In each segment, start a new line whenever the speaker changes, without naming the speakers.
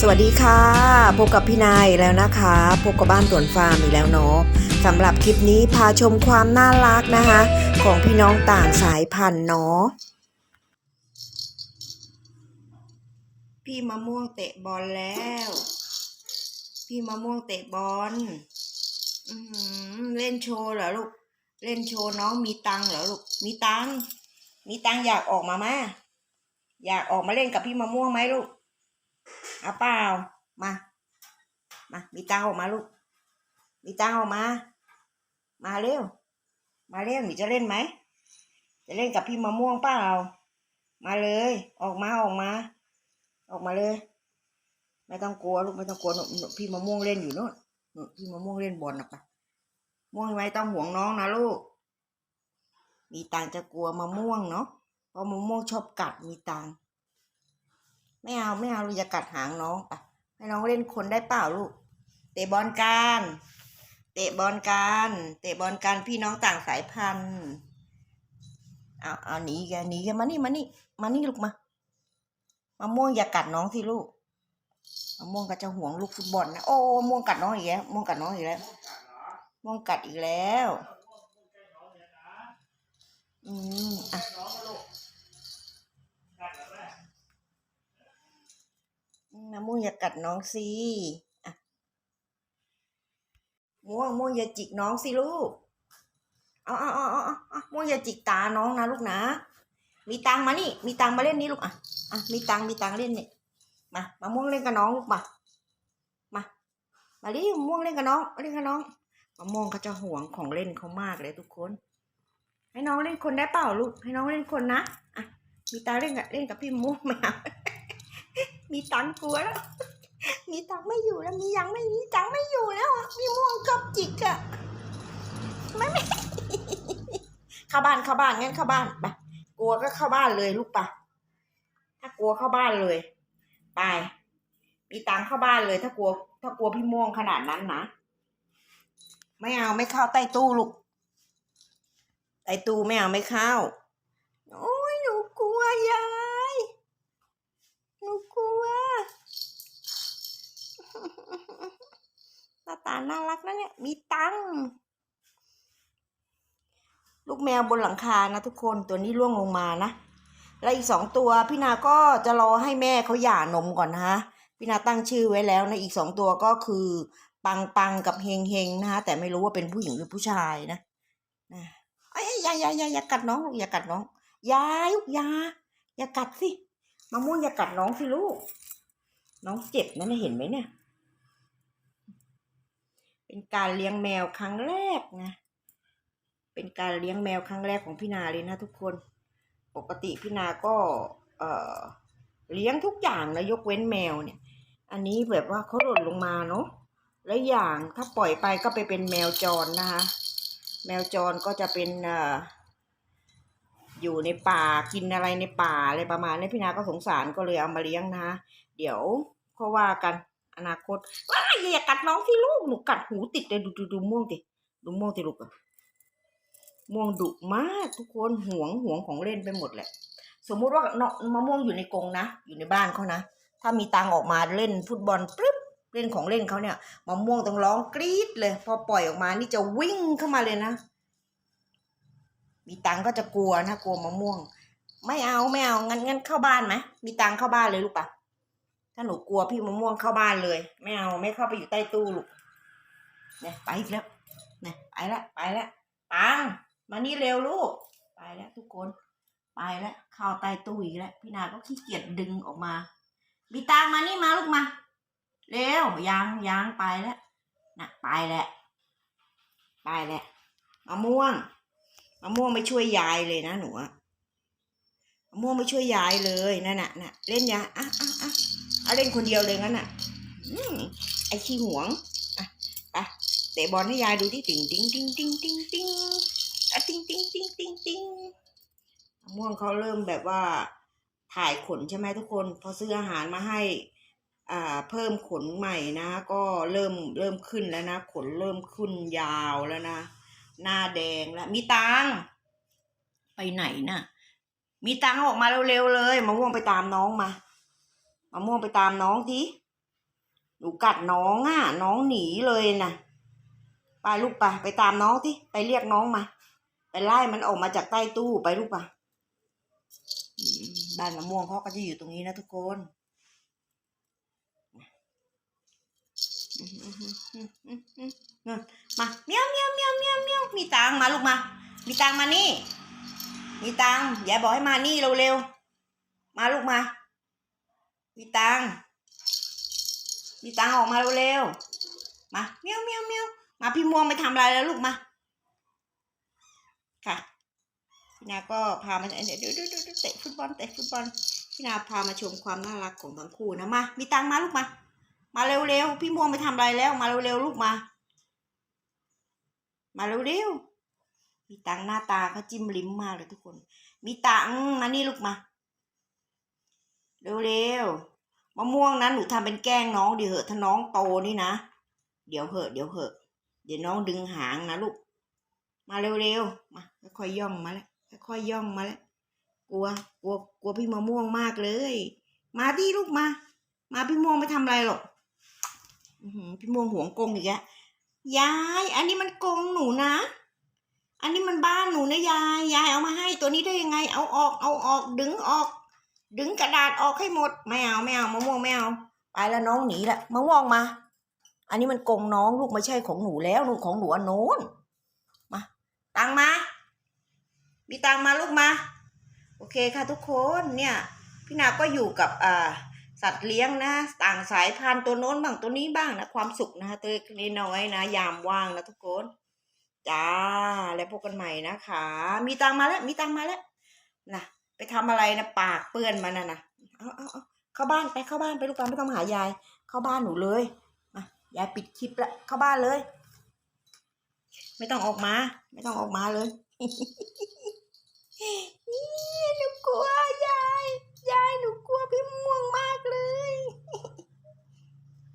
สวัสดีค่ะ พบกับพี่นายแล้วนะคะ พบกับบ้านสวนฟาร์มอีกแล้วเนาะสำหรับคลิปนี้พาชมความน่ารักนะคะ ของพี่น้องต่างสายพันธุ์เนาะพี่มะม่วงเตะบอลแล้ว พี่มะม่วงเตะบอลเล่นโชว์เหรอลูก เล่นโชว์น้องมีตังเหรอลูก มีตัง มีตังอยากออกมาไหมอยากออกมาเล่นกับพี่มะม่วงไหมลูก เอาเปล่า มา มา มีตังค์ออกมาลูก มีตังค์ออกมา มาเร็ว มาเร็วหนูจะเล่นไหม จะเล่นกับพี่มะม่วงเปล่า มาเลย ออกมาออกมา ออกมาเลย ไม่ต้องกลัวลูกไม่ต้องกลัวหนูหนูพี่มะม่วงเล่นอยู่โน่นหนูพี่มะม่วงเล่นบอลนะปะม่วงไม่ต้องห่วงน้องนะลูก มีตังค์จะกลัวมะม่วงเนาะ เพราะมะม่วงชอบกัดมีตังค์ ไม่เอาไม่เอาลูกอย่ากัดหางน้องอะให้น้องเล่นคนได้เปล่าลูก เตะบอลกันเตะบอลกันเตะบอลกันพี่น้องต่างสายพันธุ์เอาเอาหนีแกหนีแกมานี่มานี่มานี่ลูกมามะม่วงอย่ากัดน้องสิลูกมะม่วงก็จะห่วงลูกฟุตบอลนะโอ้ม่วงกัดน้องอีกแล้วม่วงกัดน้องอีกแล้วม่วงกัดอีกแล้วอืมอะ น้ำ ม่วงอย่ากัดน้องสิอะม่วงม่วงอย่าจิกน้องสิลูก เอาเอาเอาเอาเอาเอม่วงอย่าจิกตาน้องนะลูกนะ มีตังมานี่ มีตังมาเล่นนี่ลูกอะ อะ มีตังมีตังเล่นเนี่ย มา มาม่วงเล่นกับน้องลูกมา มา มาดิม่วงเล่นกับน้อง เล่นกับน้องมะม่วงเขาจะห่วงของเล่นเขามากเลยทุกคน ให้น้องเล่นคนได้เปล่าลูก ให้น้องเล่นคนนะ อะ มีตาเล่นกับเล่นกับพี่ม่วงไหมา มีตังกลัวแล้ว มีตังไม่อยู่แล้ว มียังไม่มีตังไม่อยู่แล้วมีม่วงกับจิกอะไม่ไม่เข้าบ้านเข้าบ้านงั้นเข้าบ้านไปกลัวก็เข้าบ้านเลยลูกปะถ้ากลัวเข้าบ้านเลย ไป มีตังเข้าบ้านเลย ถ้ากลัว ถ้ากลัวพี่ม่วงขนาดนั้นนะไม่เอาไม่เข้าใต้ตู้ลูกใต้ตู้ไม่เอาไม่เข้า โอ้ยหนูกลัวยาย หนูกลัว หน้าตาน่ารักนะเนี่ย มีตังลูกแมวบนหลังคานะทุกคนตัวนี้ร่วงลงมานะ แล้วอีกสองตัวพี่นาก็จะรอให้แม่เขาหย่านมก่อนนะคะพี่นาตั้งชื่อไว้แล้วนะอีกสองตัวก็คือ ปังปังกับเฮงเฮงนะคะแต่ไม่รู้ว่าเป็นผู้หญิงหรือผู้ชายนะนะไอ้ยอย่ายายาอย่ากัดน้องอย่ากัดน้องยาลูกยาอย่ากัดสิมะม่วงอย่ากัดน้องสิลูก น้องเจ็บนะเนี่ยเห็นไหมเนี่ย เป็นการเลี้ยงแมวครั้งแรกนะ เป็นการเลี้ยงแมวครั้งแรกของพี่นาเลยนะทุกคน ปกติพี่นาก็ เอ่อ เลี้ยงทุกอย่างนะยกเว้นแมวเนี่ย อันนี้แบบว่าเขาหล่นลงมาเนาะ และอย่างถ้าปล่อยไปก็ไปเป็นแมวจรนะคะ แมวจรก็จะเป็นเอ่ออยู่ในป่ากินอะไรในป่าอะไรประมาณนี้พี่นาก็สงสารก็เลยเอามาเลี้ยงนะ เดี๋ยวก็ว่ากัน อนาคตว้าอย่ากัดน้องที่ลูกหนูกัดหูติดเลยดูดูดูม่วงติดูม่วงติลูกอะม่วงดุมากทุกคนห่วงห่วงของเล่นไปหมดแหละ สมมุติว่าเนาะมะม่วงอยู่ในกรงนะอยู่ในบ้านเขานะถ้ามีตังออกมาเล่นฟุตบอลปึ๊บเล่นของเล่นเขาเนี่ยมะม่วงต้องร้องกรี๊ดเลย พอปล่อยออกมานี่จะวิ่งเข้ามาเลยนะ มีตังก็จะกลัวนะกลัวมะม่วง ไม่เอาไม่เอางั้นงั้นเข้าบ้านไหมมีตังเข้าบ้านเลยลูกปะ ถ้าหนูกลัวพี่มะม่วงเข้าบ้านเลย ไม่เอาไม่เข้าไปอยู่ใต้ตู้ลูกเนี่ยไปอีกแล้วเนี่ยไปละไปละตังมานี่เร็วลูก ไปแล้วทุกคน ไปแล้วเข้าใต้ตู้อีกแล้วพี่นาก็ขี้เกียจดึงออกมามีตังมานี่มาลูกมา เร็วยังยังไปแล้วนะไปแล้วไปแล้วมะม่วงมะม่วงไม่ช่วยยายเลยนะหนูอะ ม่วงไม่ช่วยยายเลยนั่นน่ะน่ะเล่นยาอะอะอะเอาเล่นคนเดียวเลยงั้นน่ะอืมไอขี้หวงอะไปเตะบอลให้ยายดูที่ติ่งติ่งติ่งติ่งติ่งติ่งอะติ่งติ่งติ่งติ่งติ่งม่วงเขาเริ่มแบบว่าถ่ายขนใช่ไหมทุกคน พอซื้ออาหารมาให้อ่าเพิ่มขนใหม่นะ ก็เริ่มเริ่มขึ้นแล้วนะ ขนเริ่มขึ้นยาวแล้วนะ หน้าแดงแล้วมีตังไปไหนน่ะ มีตังออกมาเร็วๆเลยมะม่วงไปตามน้องมามะม่วงไปตามน้องทีหนูกัดน้องอะ น้องหนีเลยนะไปลูกไปไปตามน้องที่ไปเรียกน้องมา ไปไล่มันออกมาจากใต้ตู้ไปลูกปะบ้านมะม่วงเขาก็จะอยู่ตรงนี้นะทุกคนมาเมียวเมียวเมียวเมียวเมียวมีตังมาลูกมา มีตังมานี่ มีตังยายบอกให้มานี่เร็วๆ มาลูกมา มีตังมีตังออกมาเร็วๆ มาเมียวเมียวเมียวมาพี่ม่วงไปทำอะไรแล้วลูกมา ค่ะพี่นาก็พามาเดี๋ยวเดี๋ยวเดี๋ยวเดี๋ยวเตะฟุตบอลเตะฟุตบอลพี่นาพามาชมความน่ารักของทั้งคู่นะมา มีตังมาลูกมา มาเร็วๆ พี่ม่วงไปทำอะไรแล้ว มาเร็วๆ ลูกมา มาเร็วๆ มีตังหน้าตาเขาจิ้มลิ้มมากเลยทุกคน มีตังมานี่ลูกมา เร็วๆมะม่วงนั้นหนูทำเป็นแกล้งน้องเดี๋ยวเหอะถ้าน้องโตนี่นะ เดี๋ยวเหอะเดี๋ยวเหอะ เดี๋ยวน้องดึงหางนะลูก มาเร็วๆมาค่อยๆย่องมาแล้วค่อยๆย่องมาแล้วกลัวกลัวกลัวพี่มะม่วงมากเลย มาที่ลูกมา มาพี่ม่วงไม่ทำอะไรหรอกพี่ม่วงห่วงกงอีกแล้วยาย อันนี้มันกงหนูนะ อันนี้มันบ้านหนูนะยาย ยายเอามาให้ตัวนี้ได้ยังไง เอาออก เอาออก ดึงออก ดึงกระดาษออกให้หมด ไม่เอาไม่เอามะม่วงไม่เอาไปแล้วน้องหนีละมะม่วงมา อันนี้มันกงน้องลูกไม่ใช่ของหนูแล้วลูกของหนูอันโน้น มา ตังมา มีตังมาลูกมา โอเคค่ะทุกคนเนี่ย พี่นาก็อยู่กับอ่าสัตว์เลี้ยงนะ ต่างสายพันธุ์ตัวโน้นบ้างตัวนี้บ้างนะความสุขนะตัวเล็กน้อยนะ ยามว่างนะทุกคน จ้า แล้วพบกันใหม่นะคะ มีตังมาแล้ว มีตังมาแล้วนะไปทำอะไรนะปากเปื้อนมันนะนะเอาเอาเอาเข้าบ้านไปเข้าบ้านไปลูกปลาไม่ต้องหายาย เข้าบ้านหนูเลยมายายปิดคลิปล้วเข้าบ้านเลย ไม่ต้องออกมา ไม่ต้องออกมาเลยนี่หนูกลัวยายยายหนูกลัวพี่ม่วงมากเลย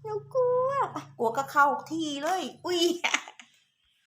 หนูกลัวกลัวก็เข้าที่เลย อุ้ย